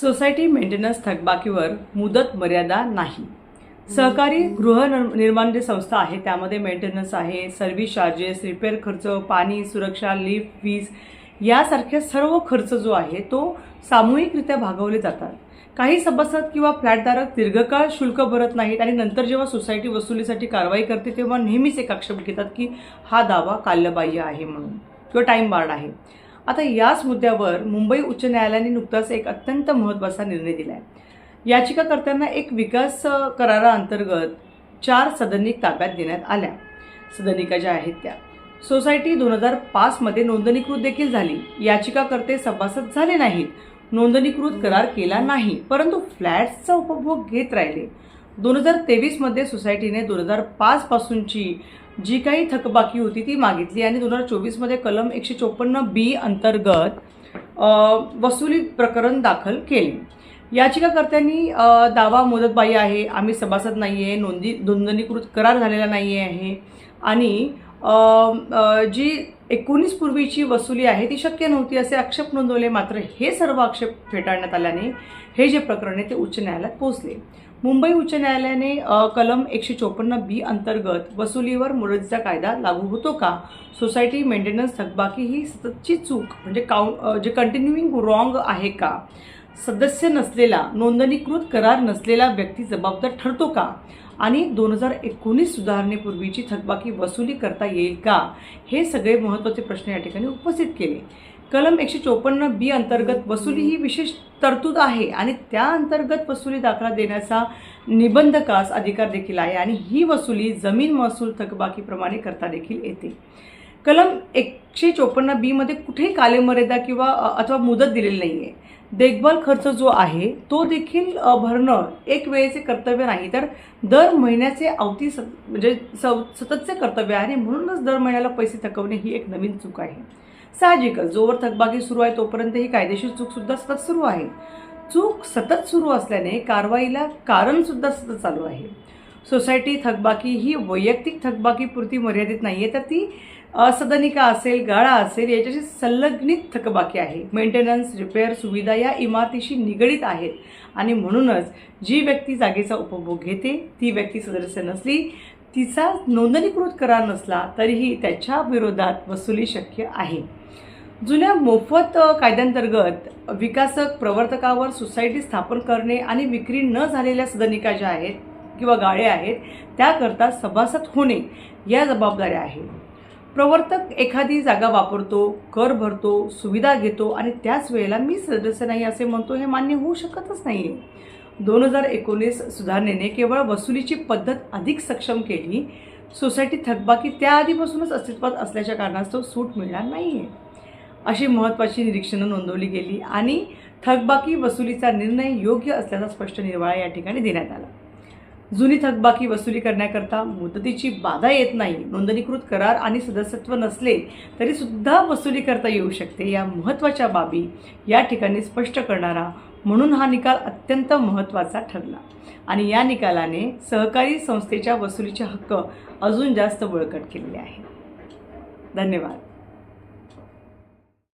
Society maintenance थकबाकीवर मुदत मर्यादा नाही. सहकारी गृह निर्- निर्माण संस्था आहे त्यामध्ये मेंटेनन्स आहे सर्व्हिस चार्जेस रिपेअर खर्च पाणी सुरक्षा लिफ्ट वीज यासारख्या सर्व खर्च जो आहे तो सामूहिकरित्या भागवले जातात. काही सभासद किंवा फ्लॅटधारक दीर्घकाळ शुल्क भरत नाहीत आणि नंतर जेव्हा सोसायटी वसुलीसाठी कारवाई करते तेव्हा नेहमीच एक आक्षेप घेतात की हा दावा काल्यबाह्य आहे म्हणून किंवा टाईम बार्ड आहे. आता याच मुद्द्यावर मुंबई उच्च न्यायालयाने नुकताच एक अत्यंत महत्त्वाचा निर्णय दिला आहे याचिकाकर्त्यांना एक विकास कराराअंतर्गत चार सदनिक ताब्यात देण्यात आल्या. सदनिका ज्या आहेत त्या. सोसायटी दोन हजार पाचमध्ये नोंदणीकृत देखील झाली. याचिकाकर्ते सभासद झाले नाहीत. नोंदणीकृत करार केला नाही. परंतु फ्लॅट्सचा उपभोग घेत राहिले. दोन हजार तेवीसमध्ये सोसायटीने दोन हजार पाचपासूनची जी काही थकबाकी होती ती मागितली आणि दोन हजार चोवीसमध्ये कलम एकशे चोपन्न बी अंतर्गत वसुली प्रकरण दाखल केले. याचिकाकर्त्यांनी दावा मुदतबाई आहे आम्ही सभासद नाही आहे नोंदी नोंदणीकृत करार झालेला नाही आहे आणि जी एकोणीस पूर्वीची वसुली आहे ती शक्य नव्हती असे आक्षेप नोंदवले मात्र हे सर्व आक्षेप फेटाळण्यात आल्याने हे जे प्रकरण आहे ते उच्च न्यायालयात पोहोचले. मुंबई उच्च न्यायालयाने कलम एकशे चोपन्न बी अंतर्गत वसुलीवर मुदतीचा कायदा लागू होतो का? सोसायटी मेंटेनन्स थकबाकी ही सततची चूक म्हणजे काउं जे कंटिन्युईंग रॉंग आहे का? सदस्य नसलेला नोंदणीकृत करार नसलेला व्यक्ती जबाबदार ठरतो का? आणि दोन हजार एकोणीस सुधारणेपूर्वीची थकबाकी वसुली करता येईल का? हे सगळे महत्त्वाचे प्रश्न या ठिकाणी उपस्थित केले. कलम एकशे चोपन्न बी अंतर्गत वसुली ही विशेष तरतूद आहे आणि त्या अंतर्गत वसुली दाखला देण्याचा निबंधकास अधिकार देखील आहे आणि ही वसुली जमीन महसूल थकबाकीप्रमाणे करता देखील येते. कलम एकशे चोपन्न बीमध्ये कुठेही कालेमर्यादा किंवा अथवा मुदत दिलेली नाही आहे देखभाल खर्च जो आहे तो देखील भरणं एक वेळेचे कर्तव्य नाही. तर दर महिन्याचे अवती सत म्हणजे सव सततचे कर्तव्य आहे आणि म्हणूनच दर महिन्याला पैसे थकवणे ही एक नवीन चूक आहे. साहजिकच जोवर थकबाकी सुरू आहे तोपर्यंत ही कायदेशीर चूकसुद्धा सतत सुरू आहे. चूक सतत सुरू असल्याने कारवाईला कारणसुद्धा सतत चालू आहे. सोसायटी थकबाकी ही वैयक्तिक थकबाकीपुरती मर्यादित नाही आहे तर ती सदनिका असेल गाळा असेल याच्याशी संलग्नित थकबाकी आहे. मेंटेनन्स रिपेअर सुविधा या इमारतीशी निगडीत आहेत. आणि म्हणूनच जी व्यक्ती जागेचा उपभोग घेते ती व्यक्ती सदस्य नसली तिचा नोंदणीकृत करार नसला तरीही त्याच्या विरोधात वसुली शक्य आहे. जुन्या मोफत कायद्यांतर्गत विकासक प्रवर्तकावर सोसायटी स्थापन करणे आणि विक्री न झालेल्या सदनिका ज्या आहेत किंवा गाळे आहेत त्याकरता सभासद होणे या जबाबदाऱ्या आहेत. प्रवर्तक एखादी जागा वापरतो कर भरतो सुविधा घेतो आणि त्याच वेळेला मी सदस्य नाही असे म्हणतो हे मान्य होऊ शकतच नाही आहे दोन हजार एकोणीस सुधारणेने केवळ वसुलीची पद्धत अधिक सक्षम केली सोसायटी थकबाकी त्याआधीपासूनच अस्तित्वात असल्याच्या कारणास्तव सूट मिळणार नाही आहे अशी महत्त्वाची निरीक्षणं नोंदवली गेली आणि थकबाकी वसुलीचा निर्णय योग्य असल्याचा स्पष्ट निर्वाळा या ठिकाणी देण्यात आला. जुनी थकबाकी वसुली करण्याकरता मुदतीची बाधा येत नाही नोंदणीकृत करार आणि सदस्यत्व नसले तरीसुद्धा वसुली करता येऊ शकते. या महत्त्वाच्या बाबी या ठिकाणी स्पष्ट करणारा म्हणून हा निकाल अत्यंत महत्त्वाचा ठरला आणि या निकालाने सहकारी संस्थेच्या वसुलीचे हक्क अजून जास्त बळकट केलेले आहेत धन्यवाद.